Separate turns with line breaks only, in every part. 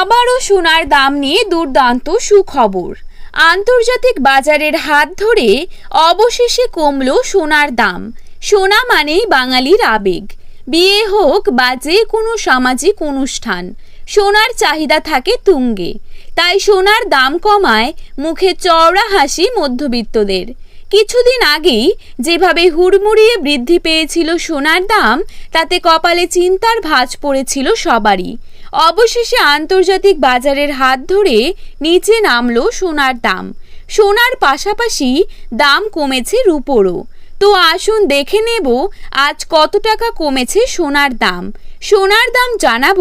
আবারও সোনার দাম নিয়ে দুর্দান্ত সুখবর। আন্তর্জাতিক বাজারের হাত ধরে অবশেষে কমল সোনার দাম। সোনা মানেই বাঙালির আবেগ। বিয়ে হোক বা যে কোনো সামাজিক অনুষ্ঠান, সোনার চাহিদা থাকে তুঙ্গে। তাই সোনার দাম কমায় মুখে চওড়া হাসি মধ্যবিত্তদের। কিছুদিন আগেই যেভাবে হুড়মুড়িয়ে বৃদ্ধি পেয়েছিল সোনার দাম, তাতে কপালে চিন্তার ভাঁজ পড়েছিল সবারই। অবশেষে আন্তর্জাতিক বাজারের হাত ধরে নিচে নামলো সোনার দাম। সোনার পাশাপাশি দাম কমেছে রুপোরও। তো আসুন দেখে নেব আজ কত টাকা কমেছে সোনার দাম। সোনার দাম জানাব,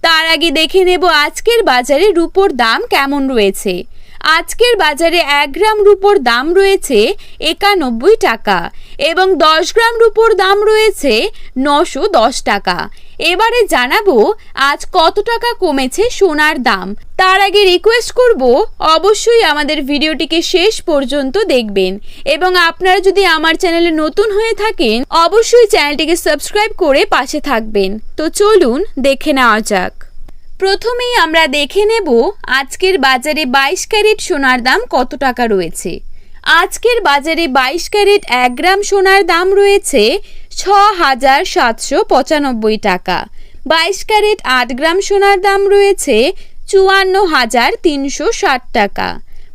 তার আগে দেখে নেব আজকের বাজারে রুপোর দাম কেমন রয়েছে। আজকের বাজারে এক গ্রাম রুপোর দাম রয়েছে একানব্বই টাকা এবং দশ গ্রাম রুপোর দাম রয়েছে নশো দশ টাকা। এবারে জানাব আজ কত টাকা কমেছে সোনার দাম। তার আগে রিকোয়েস্ট করব, অবশ্যই আমাদের ভিডিওটিকে শেষ পর্যন্ত দেখবেন। এবং আপনারা যদি আমার চ্যানেলে নতুন হয়ে থাকেন, অবশ্যই চ্যানেলটিকে সাবস্ক্রাইব করে পাশে থাকবেন। তো চলুন দেখে নেওয়া যাক। প্রথমেই আমরা দেখে নেব আজকের বাজারে বাইশ ক্যারেট সোনার দাম কত টাকা রয়েছে। আজকের বাজারে বাইশ ক্যারেট এক গ্রাম সোনার দাম রয়েছে ছ হাজার সাতশো পঁচানব্বই টাকা। বাইশ ক্যারেট আট গ্রাম সোনার দাম রয়েছে চুয়ান্ন হাজার তিনশো ষাট টাকা।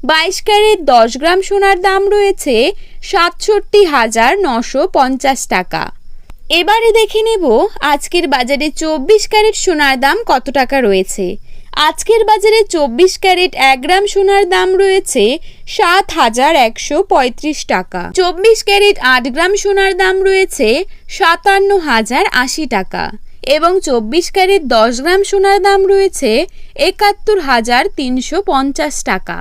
বাইশ ক্যারেট দশ গ্রাম সোনার দাম রয়েছে সাতষট্টি হাজার নশো পঞ্চাশ টাকা। এবারে দেখে নেব আজকের বাজারে চব্বিশ ক্যারেট সোনার দাম কত টাকা রয়েছে। আজকের বাজারে চব্বিশ ক্যারেট এক গ্রাম সোনার দাম রয়েছে সাত হাজার একশো পঁয়ত্রিশ টাকা। চব্বিশ ক্যারেট আট গ্রাম সোনার দাম রয়েছে সাতান্ন হাজার আশি টাকা এবং চব্বিশ ক্যারেট দশ গ্রাম সোনার দাম রয়েছে একাত্তর হাজার তিনশো পঞ্চাশ টাকা।